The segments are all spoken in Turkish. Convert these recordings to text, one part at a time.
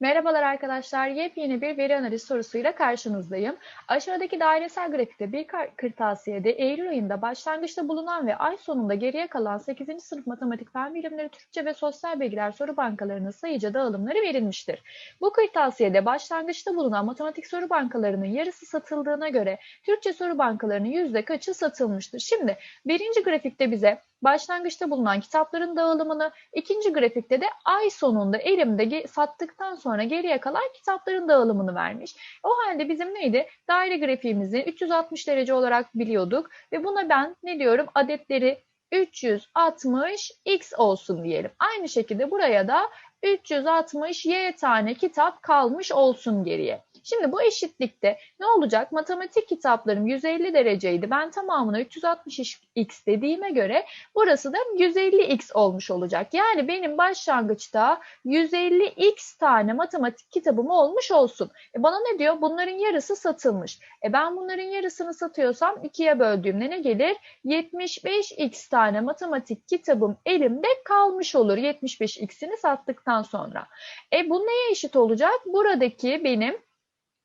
Merhabalar arkadaşlar. Yepyeni bir veri analiz sorusuyla karşınızdayım. Aşağıdaki dairesel grafikte bir kırtasiyede Eylül ayında başlangıçta bulunan ve ay sonunda geriye kalan 8. sınıf matematik fen bilimleri, Türkçe ve sosyal bilgiler soru bankalarının sayıca dağılımları verilmiştir. Bu kırtasiyede başlangıçta bulunan matematik soru bankalarının yarısı satıldığına göre Türkçe soru bankalarının yüzde kaçı satılmıştır? Şimdi birinci grafikte bize başlangıçta bulunan kitapların dağılımını, ikinci grafikte de ay sonunda elimde sattıktan sonra geriye kalan kitapların dağılımını vermiş. O halde bizim neydi? Daire grafiğimizi 360 derece olarak biliyorduk ve buna ben ne diyorum? Adetleri 360 x olsun diyelim. Aynı şekilde buraya da 360 y tane kitap kalmış olsun geriye. Şimdi bu eşitlikte ne olacak? Matematik kitaplarım 150 dereceydi. Ben tamamına 360x dediğime göre burası da 150x olmuş olacak. Yani benim başlangıçta 150x tane matematik kitabım olmuş olsun. E bana ne diyor? Bunların yarısı satılmış. E ben bunların yarısını satıyorsam 2'ye böldüğümde ne gelir? 75x tane matematik kitabım elimde kalmış olur. 75x'ini sattıktan sonra. E bu neye eşit olacak? Buradaki benim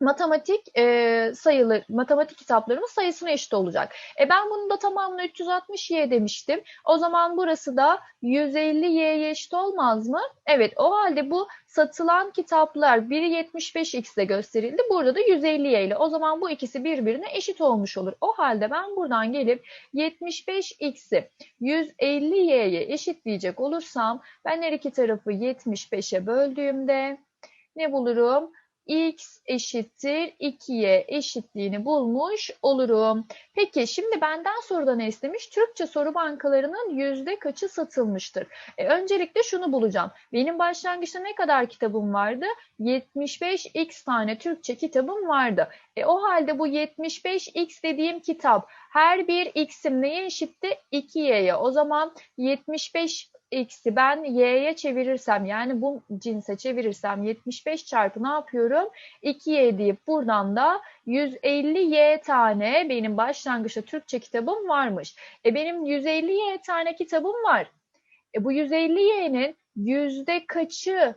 matematik e, sayılı matematik kitaplarımın sayısına eşit olacak. E ben bunu da tamamını 360y demiştim. O zaman burası da 150y'ye eşit olmaz mı? Evet o halde bu satılan kitaplar biri 75x ile gösterildi. Burada da 150y ile. O zaman bu ikisi birbirine eşit olmuş olur. O halde ben buradan gelip 75x'i 150y'ye eşitleyecek olursam ben her iki tarafı 75'e böldüğümde ne bulurum? X eşittir 2y eşitliğini bulmuş olurum. Peki şimdi benden soruda ne istemiş? Türkçe soru bankalarının yüzde kaçı satılmıştır? E, öncelikle şunu bulacağım. Benim başlangıçta ne kadar kitabım vardı? 75x tane Türkçe kitabım vardı. E, o halde bu 75x dediğim kitap her bir x'im neye eşitti? 2y'ye. O zaman 75 x'i ben y'ye çevirirsem yani bu cinse çevirirsem 75 çarpı ne yapıyorum? 2y deyip buradan da 150y tane benim başlangıçta Türkçe kitabım varmış. E benim 150y tane kitabım var. E bu 150y'nin yüzde kaçı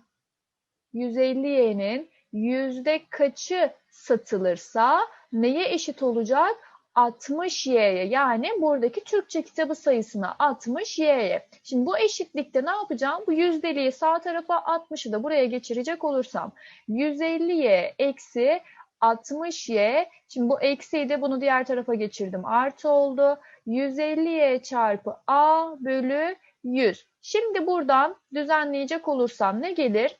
150y'nin yüzde kaçı satılırsa neye eşit olacak? 60y'ye yani buradaki Türkçe kitabı sayısına 60y'ye. Şimdi bu eşitlikte ne yapacağım? Bu yüzdeliği sağ tarafa 60'ı da buraya geçirecek olursam 150y eksi 60y. Şimdi bu eksiyi de bunu diğer tarafa geçirdim. Artı oldu. 150y çarpı a bölü 100. Şimdi buradan düzenleyecek olursam ne gelir?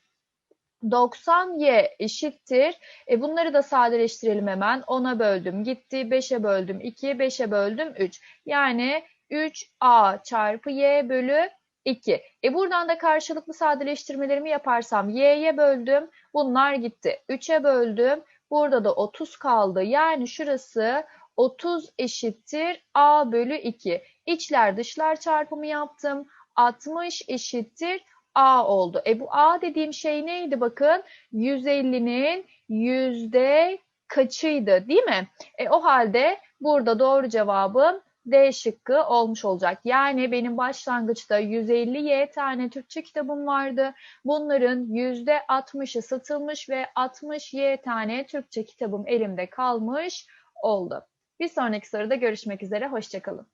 90y eşittir. E bunları da sadeleştirelim hemen. 10'a böldüm gitti. 5'e böldüm 2. 5'e böldüm 3. Yani 3a çarpı y bölü 2. E buradan da karşılıklı sadeleştirmelerimi yaparsam y'ye böldüm. Bunlar gitti. 3'e böldüm. Burada da 30 kaldı. Yani şurası 30 eşittir a bölü 2. İçler dışlar çarpımı yaptım. 60 eşittir A oldu. E bu A dediğim şey neydi bakın? 150'nin yüzde kaçıydı değil mi? E o halde burada doğru cevabım D şıkkı olmuş olacak. Yani benim başlangıçta 150Y tane Türkçe kitabım vardı. Bunların %60'ı satılmış ve 60Y tane Türkçe kitabım elimde kalmış oldu. Bir sonraki soruda görüşmek üzere. Hoşçakalın.